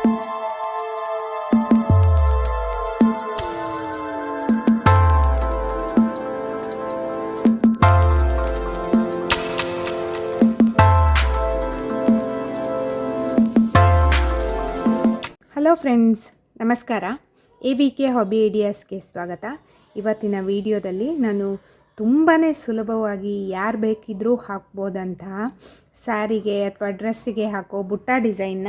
Hello friends ನಮಸ್ಕಾರ. A B K hobby ಐಡಿಯಾಸ್ಗೆ ಸ್ವಾಗತ. ಇವತ್ತಿನ ವಿಡಿಯೋದಲ್ಲಿ ನಾನು ತುಂಬಾ ಸುಲಭವಾಗಿ ಯಾರು ಬೇಕಿದ್ದರೂ ಹಾಕ್ಬೋದಂತಹ ಸ್ಯಾರಿಗೆ ಅಥವಾ ಡ್ರೆಸ್ಸಿಗೆ ಹಾಕೋ ಬುಟ್ಟ ಡಿಸೈನ್ನ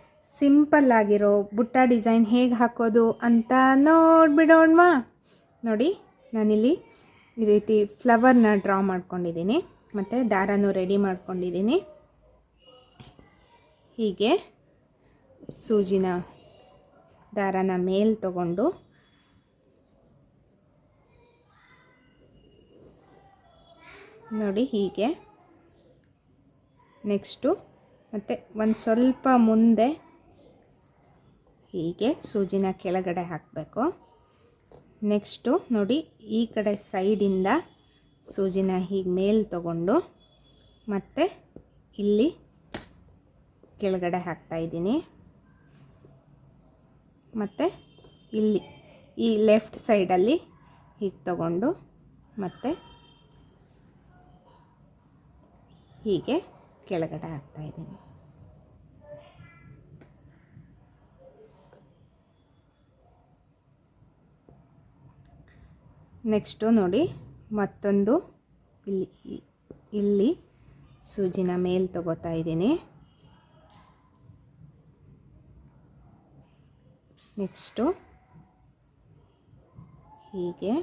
ಸಿಂಪಲ್ ಆಗಿರೋ ಬುಟ್ಟ ಡಿಸೈನ್ ಹೇಗೆ ಹಾಕೋದು ಅಂತ ನೋಡಿಬಿಡೋಣ ನೋಡಿ, ನಾನಿಲ್ಲಿ ಈ ರೀತಿ ಫ್ಲವರ್ನ ಡ್ರಾ ಮಾಡ್ಕೊಂಡಿದ್ದೀನಿ. ಮತ್ತು ದಾರನೂ ರೆಡಿ ಮಾಡ್ಕೊಂಡಿದ್ದೀನಿ. ಹೀಗೆ ಸೂಜಿನ ದಾರನ ಮೇಲ್ ತಗೊಂಡು ನೋಡಿ ಹೀಗೆ. ನೆಕ್ಸ್ಟು ಮತ್ತು ಒಂದು ಸ್ವಲ್ಪ ಮುಂದೆ ಹೀಗೆ ಸೂಜಿನ ಕೆಳಗಡೆ ಹಾಕಬೇಕು. ನೆಕ್ಸ್ಟು ನೋಡಿ ಈ ಕಡೆ ಸೈಡಿಂದ ಸೂಜಿನ ಹೀಗೆ ಮೇಲೆ ತಗೊಂಡು ಮತ್ತು ಇಲ್ಲಿ ಕೆಳಗಡೆ ಹಾಕ್ತಾಯಿದ್ದೀನಿ ಮತ್ತು ಇಲ್ಲಿ, ಈ ಲೆಫ್ಟ್ ಸೈಡಲ್ಲಿ ಹೀಗೆ ತಗೊಂಡು ಮತ್ತು ಹೀಗೆ ಕೆಳಗಡೆ ಹಾಕ್ತಾಯಿದ್ದೀನಿ ನೆಕ್ಸ್ಟು ನೋಡಿ ಮತ್ತೊಂದು ಇಲ್ಲಿ ಇಲ್ಲಿ ಸೂಜಿನ ಮೇಲೆ ತಗೋತಾ ಇದ್ದೀನಿ. ನೆಕ್ಸ್ಟು ಹೀಗೆ.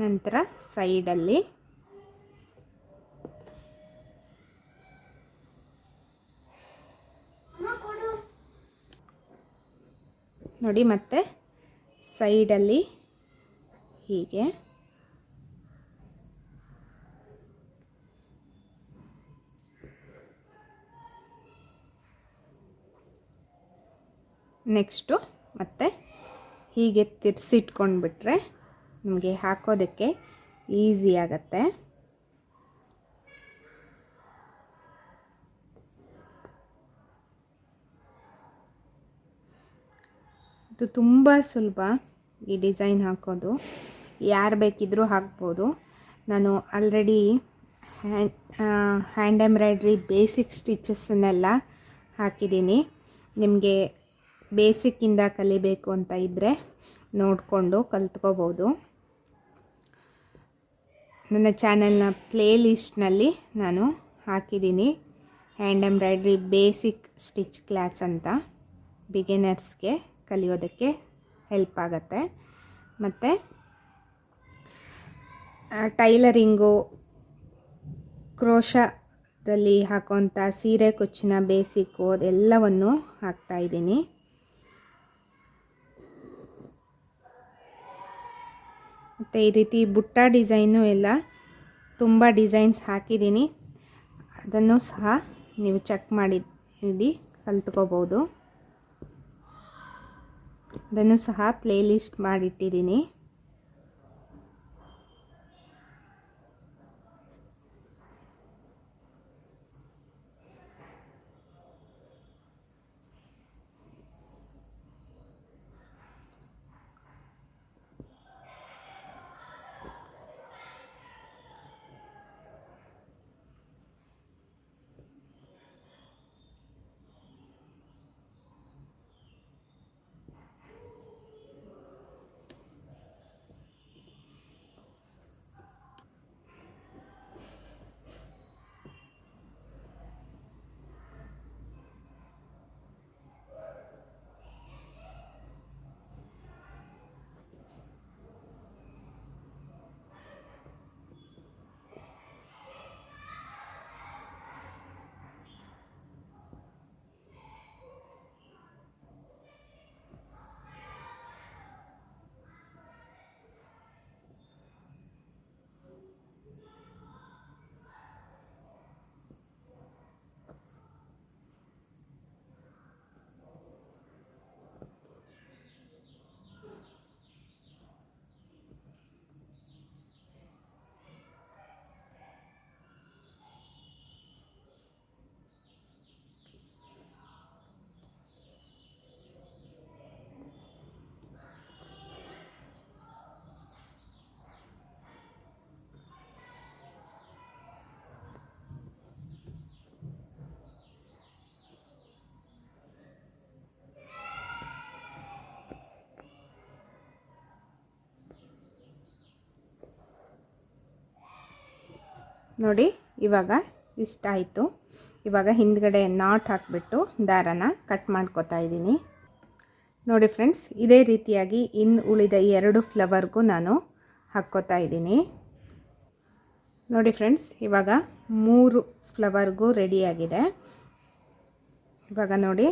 ನಂತರ ಸೈಡಲ್ಲಿ ನೋಡಿ ಮತ್ತೆ ಸೈಡಲ್ಲಿ ಹೀಗೆ. ನೆಕ್ಸ್ಟು ಮತ್ತೆ ಹೀಗೆ ತಿರ್ಸಿಟ್ಕೊಂಡ್ಬಿಟ್ರೆ ನಿಮಗೆ ಹಾಕೋದಕ್ಕೆ ಈಸಿ ಆಗುತ್ತೆ. ಇದು ತುಂಬ ಸುಲಭ ಈ ಡಿಸೈನ್ ಹಾಕೋದು. ಯಾರು ಬೇಕಿದ್ದರೂ ಹಾಕ್ಬೋದು. ನಾನು already hand hand embroidery basic ಸ್ಟಿಚಸ್ಸನ್ನೆಲ್ಲ ಹಾಕಿದ್ದೀನಿ. ನಿಮಗೆ ಬೇಸಿಕ್ಕಿಂದ ಕಲಿಬೇಕು ಅಂತ ಇದ್ದರೆ ನೋಡಿಕೊಂಡು ಕಲ್ತ್ಕೋಬೋದು. ನನ್ನ ಚಾನಲ್ನ ಪ್ಲೇ ಲಿಸ್ಟ್ನಲ್ಲಿ ನಾನು ಹಾಕಿದ್ದೀನಿ. Hand embroidery basic stitch class ಅಂತ. ಬಿಗಿನರ್ಸ್ಗೆ ಕಲಿಯೋದಕ್ಕೆ ಹೆಲ್ಪ್ ಆಗುತ್ತೆ. ಮತ್ತು ಟೈಲರಿಂಗು, ಕ್ರೋಶದಲ್ಲಿ ಹಾಕೋಂಥ ಸೀರೆ, ಕುಚ್ಚಿನ ಬೇಸಿಕ್ಕು ಅದೆಲ್ಲವನ್ನು ಹಾಕ್ತಾಯಿದ್ದೀನಿ ಮತ್ತು ಈ ರೀತಿ ಬುಟ್ಟ ಡಿಸೈನು ಎಲ್ಲ ತುಂಬ ಡಿಸೈನ್ಸ್ ಹಾಕಿದ್ದೀನಿ. ಅದನ್ನು ಸಹ ನೀವು ಚೆಕ್ ಮಾಡಿ ಇಲ್ಲಿ ಕಲ್ತ್ಕೋಬೋದು. ಅದನ್ನು ಸಹ ಪ್ಲೇ ಲಿಸ್ಟ್ ಮಾಡಿಟ್ಟಿದ್ದೀನಿ. ನೋಡಿ, ಇವಾಗ ಇಷ್ಟ ಆಯಿತು ಇವಾಗ ಹಿಂದ್ಗಡೆ ನಾಟ್ ಹಾಕಿಬಿಟ್ಟು ದಾರನ ಕಟ್ ಮಾಡ್ಕೋತಾ ಇದ್ದೀನಿ. ನೋಡಿ ಫ್ರೆಂಡ್ಸ್ ಇದೇ ರೀತಿಯಾಗಿ ಇನ್ನು ಉಳಿದ ಎರಡು ಫ್ಲವರ್ಗೂ ನಾನು ಹಾಕ್ಕೋತಾ ಇದ್ದೀನಿ. ನೋಡಿ ಫ್ರೆಂಡ್ಸ್ ಇವಾಗ ಮೂರು ಫ್ಲವರ್ಗೂ ರೆಡಿಯಾಗಿದೆ ಇವಾಗ ನೋಡಿ.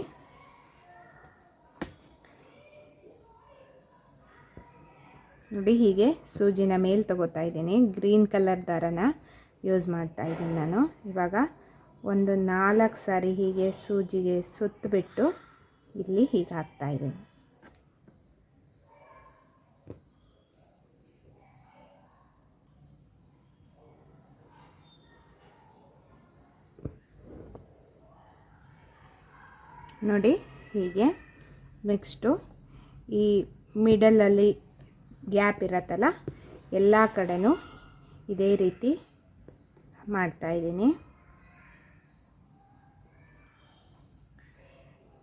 ನೋಡಿ ಹೀಗೆ ಸೂಜಿನ ಮೇಲೆ ತಗೋತಾ ಇದ್ದೀನಿ. ಗ್ರೀನ್ ಕಲರ್ ದಾರನ ಯೂಸ್ ಮಾಡ್ತಾಯಿದ್ದೀನಿ ನಾನು. ಇವಾಗ ಒಂದು ನಾಲ್ಕು ಸಾರಿ ಹೀಗೆ ಸೂಜಿಗೆ ಸುತ್ತಬಿಟ್ಟು ಇಲ್ಲಿ ಹೀಗೆ ಹಾಕ್ತಾಯಿದ್ದೀನಿ ನೋಡಿ ಹೀಗೆ ನೆಕ್ಸ್ಟು ಈ ಮಿಡಲಲ್ಲಿ ಗ್ಯಾಪ್ ಇರತ್ತಲ್ಲ, ಎಲ್ಲ ಕಡೆನೂ ಇದೇ ರೀತಿ ಮಾಡ್ತಾಯಿದ್ದೀನಿ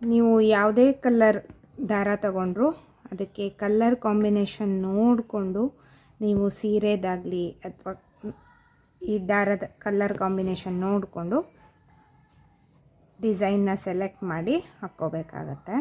ನೀವು ಯಾವುದೇ ಕಲ್ಲರ್ ದಾರ ತಗೊಂಡ್ರು ಅದಕ್ಕೆ ಕಲ್ಲರ್ ಕಾಂಬಿನೇಷನ್ ನೋಡಿಕೊಂಡು ನೀವು ಸೀರೆದಾಗಲಿ ಅಥವಾ ಈ ದಾರದ ಕಲ್ಲರ್ ಕಾಂಬಿನೇಷನ್ ನೋಡಿಕೊಂಡು ಡಿಸೈನ್ನ ಸೆಲೆಕ್ಟ್ ಮಾಡಿ ಹಾಕ್ಕೋಬೇಕಾಗತ್ತೆ.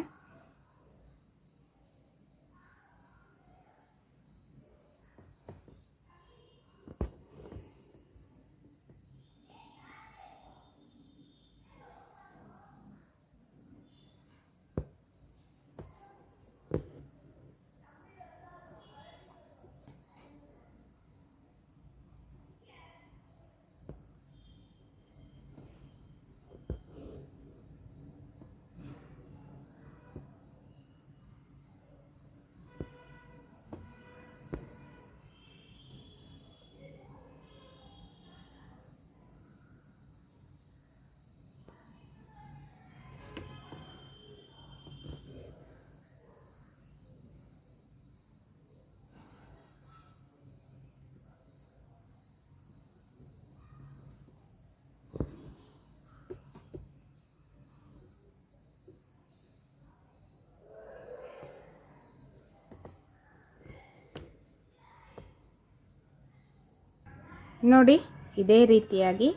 ನೋಡಿ, ಇದೇ ರೀತಿಯಾಗಿ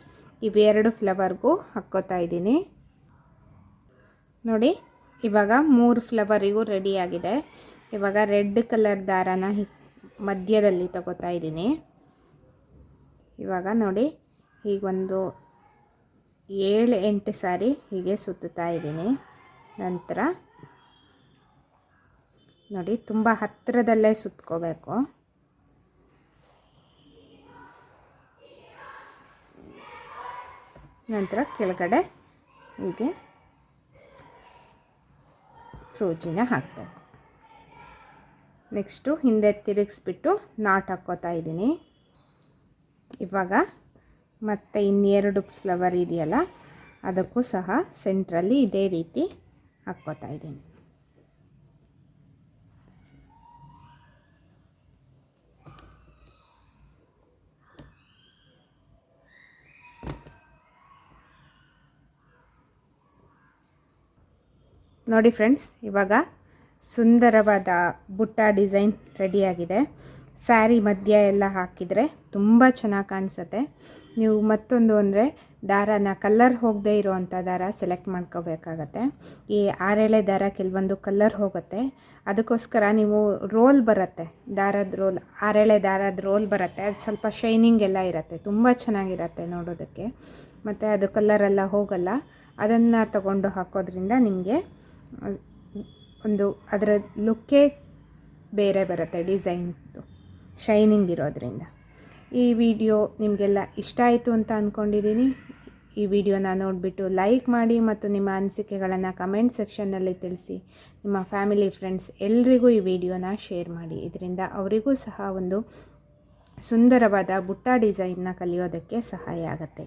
ಇವೆರಡು ಫ್ಲವರ್ಗೂ ಹಾಕ್ಕೋತಾ ಇದ್ದೀನಿ. ನೋಡಿ, ಇವಾಗ ಮೂರು ಫ್ಲವರಿಗೂ ರೆಡಿಯಾಗಿದೆ ಇವಾಗ ರೆಡ್ ಕಲರ್ ದಾರಾನ ಮಧ್ಯದಲ್ಲಿ ತಗೋತಾ ಇದ್ದೀನಿ. ಇವಾಗ ನೋಡಿ ಹೀಗೊಂದು ಏಳು, ಎಂಟು ಸಾರಿ ಹೀಗೆ ಸುತ್ತುತ್ತಾ ಇದ್ದೀನಿ. ನಂತರ ನೋಡಿ, ತುಂಬ ಹತ್ತಿರದಲ್ಲೇ ಸುತ್ಕೋಬೇಕು. ನಂತರ ಕೆಳಗಡೆ ಹೀಗೆ ಸೂಜಿನ ಹಾಕಬೇಕು. ನೆಕ್ಸ್ಟು ಹಿಂದೆ ತಿರುಗಿಸ್ಬಿಟ್ಟು ನಾಟ್ ಹಾಕ್ಕೋತಾ ಇದ್ದೀನಿ. ಇವಾಗ ಮತ್ತು ಇನ್ನೆರಡು ಫ್ಲವರ್ ಇದೆಯಲ್ಲ, ಅದಕ್ಕೂ ಸಹ ಸೆಂಟ್ರಲ್ಲಿ ಇದೇ ರೀತಿ ಹಾಕ್ಕೋತಾ ಇದ್ದೀನಿ. ನೋಡಿ ಫ್ರೆಂಡ್ಸ್, ಇವಾಗ ಸುಂದರವಾದ ಬುಟ್ಟ ಡಿಸೈನ್ ರೆಡಿಯಾಗಿದೆ. ಸ್ಯಾರಿ ಮಧ್ಯ ಎಲ್ಲ ಹಾಕಿದರೆ ತುಂಬ ಚೆನ್ನಾಗಿ ಕಾಣಿಸುತ್ತೆ. ನೀವು ಮತ್ತೊಂದು ಅಂದರೆ ದಾರನ ಕಲ್ಲರ್ ಹೋಗದೇ ಇರೋವಂಥ ದಾರ ಸೆಲೆಕ್ಟ್ ಮಾಡ್ಕೋಬೇಕಾಗತ್ತೆ. ಈ ಆರೇಳೆ ದಾರ ಕೆಲವೊಂದು ಕಲ್ಲರ್ ಹೋಗುತ್ತೆ. ಅದಕ್ಕೋಸ್ಕರ ನೀವು ರೋಲ್ ಬರುತ್ತೆ. ದಾರದ ರೋಲ್, ಆರೇಳೆ ದಾರದ ರೋಲ್ ಬರುತ್ತೆ. ಅದು ಸ್ವಲ್ಪ ಶೈನಿಂಗ್ ಎಲ್ಲ ಇರುತ್ತೆ. ತುಂಬ ಚೆನ್ನಾಗಿರತ್ತೆ ನೋಡೋದಕ್ಕೆ. ಮತ್ತು ಅದು ಕಲ್ಲರೆಲ್ಲ ಹೋಗಲ್ಲ. ಅದನ್ನು ತಗೊಂಡು ಹಾಕೋದ್ರಿಂದ ನಿಮಗೆ ಒಂದು ಅದರ ಲುಕ್ಕೇ ಬೇರೆ ಬರುತ್ತೆ ಡಿಸೈನ್ದು, ಶೈನಿಂಗ್ ಇರೋದರಿಂದ. ಈ ವಿಡಿಯೋ ನಿಮಗೆಲ್ಲ ಇಷ್ಟ ಆಯಿತು ಅಂತ ಅಂದ್ಕೊಂಡಿದ್ದೀನಿ ಈ ವಿಡಿಯೋನ ನೋಡಿಬಿಟ್ಟು ಲೈಕ್ ಮಾಡಿ ಮತ್ತು ನಿಮ್ಮ ಅನಿಸಿಕೆಗಳನ್ನು ಕಮೆಂಟ್ ಸೆಕ್ಷನ್ನಲ್ಲಿ ತಿಳಿಸಿ. ನಿಮ್ಮ ಫ್ಯಾಮಿಲಿ, ಫ್ರೆಂಡ್ಸ್ ಎಲ್ರಿಗೂ ಈ ವಿಡಿಯೋನ ಶೇರ್ ಮಾಡಿ. ಇದರಿಂದ ಅವರಿಗೂ ಸಹ ಒಂದು ಸುಂದರವಾದ ಬುಟ್ಟ ಡಿಸೈನ್ನ ಕಲಿಯೋದಕ್ಕೆ ಸಹಾಯ ಆಗುತ್ತೆ.